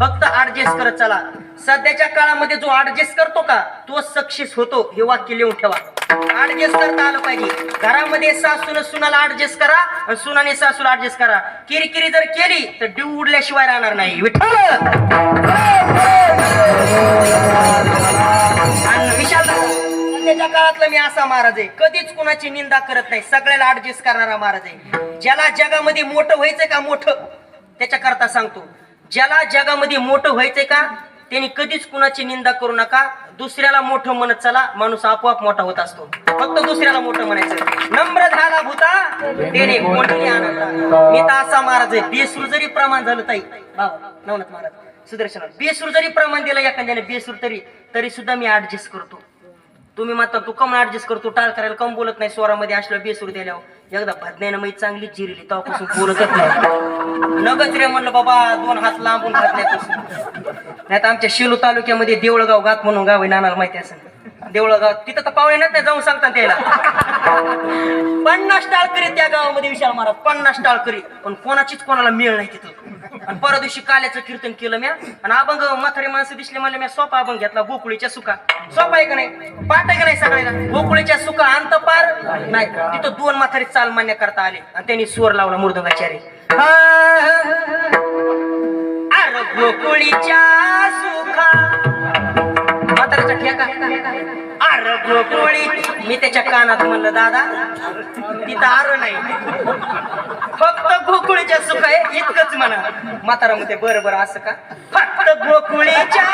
फक्त ऍडजस्ट करत चला. सध्याच्या काळामध्ये जो ऍडजस्ट करतो का तो सक्सेस होतो हे वाक्य लिहून ठेवा. ऍडजस्ट करता आलं पाहिजे. घरामध्ये सासून सुनाला ऍडजस्ट करा आणि सुनाने सासूला ऍडजस्ट करा. किरकिरी जर केली तर डिव उडल्याशिवाय राहणार नाही. विठ्ठल! आणि विशाल सध्याच्या काळातलं मी असा महाराज आहे. कधीच कुणाची निंदा करत नाही. सगळ्याला ऍडजस्ट करणारा महाराज आहे. ज्याला जगामध्ये मोठं व्हायचंय का मोठं त्याच्या करता सांगतो. ज्याला जगामध्ये मोठं व्हायचंय का त्यांनी कधीच कुणाची निंदा करू नका. दुसऱ्याला मोठं म्हणत चला माणूस आपोआप मोठा होत असतो. फक्त दुसऱ्याला मोठं म्हणायचं. नम्र झाला भूता त्याने मोठी आनंद मी तर असा महाराज आहे बेसूर जरी प्रमाण झालं ताई. बाबा नवनाथ महाराज सुदर्शन बेसूर जरी प्रमाण दिलं एखाद्याने बेसूर तरी तरी सुद्धा मी ऍडजस्ट करतो. तुम्ही म्हणता तू कम ऍडजस्ट करतो टाळ करायला. कम बोलत नाही स्वरामध्ये असलं बेसूर दिल्यावर. एकदा भजण्यानं मी चांगली जिरली तेव्हापासून बोलतच नाही. नगच रे म्हणलं बाबा दोन हात लांबून घातल्यापासून नाही तर आमच्या शेलू तालुक्यामध्ये देवळगाव गात म्हणून गाव आहे नानाला माहिती असेल. देवळगाव तिथं तर पाहुणे नाही जाऊन सांगतात त्याला. पन्नास टाळकरी त्या गावामध्ये विशाल महाराज. पन्नास टाळकरी. पण कोणाचीच कोणाला मिळ नाही तिथं. आणि परवा दिवशी काल्याचं कीर्तन केलं म्या. आणि अभंग म्हातारे माणसं दिसले मला म्या सोपा अभंग घेतला गोकुळीच्या सुका. सोपा आहे का नाही? पाठ आहे का नाही सगळ्याला गोकुळीच्या सुका अंत पार नाही. तिथं दोन म्हातारे चाल मान्य करता आले. आणि त्यांनी स्वर लावला मृदंगाचारी अरे गोकुळीच्या म्हाताऱ्याचा ठेका अरे गोकुळी मी त्याच्या कानात म्हणलं दादा तिथं आर नाही. फक्त गोकुळीच्या सुख आहे इतकंच म्हणा. म्हातारा म्हणते बरं बरं असं का? फक्त गोकुळीच्या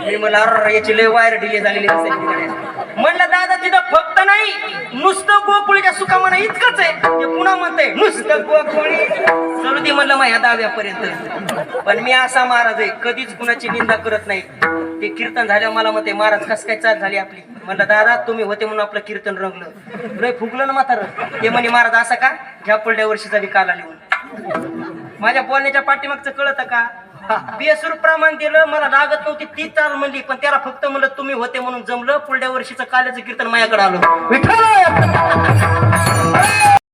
मी म्हणलं अरे याची लय वायर डिले झालेली असेल म्हणलं दादा तिथं फक्त नाही नुसतं गोकुळीच्या सुखा म्हणा इतकंच आहे. ते पुन्हा म्हणते नुसतं गोकुळी चलू म्हणलं माझ्या दहाव्यापर्यंत. पण मी असा महाराज आहे कधीच कुणाची निंदा करत नाही. ते कीर्तन झाल्यावर मला मते महाराज कस काय चाल झाली आपली? म्हणलं दादा तुम्ही होते म्हणून आपलं कीर्तन रंगलं. लय फुगलं ना म्हातार. ते म्हणे महाराज असा का? ह्या पुढल्या वर्षीचा बी काला लिहून माझ्या बोलण्याच्या पाठीमागचं कळत का? बेसूर प्रमाण दिलं मला लागत नव्हती ती चाल म्हणली पण त्याला फक्त म्हणलं तुम्ही होते म्हणून जमलं पुढल्या वर्षीचं काल्याचं कीर्तन माझ्याकडे आलं. विठ्ठल!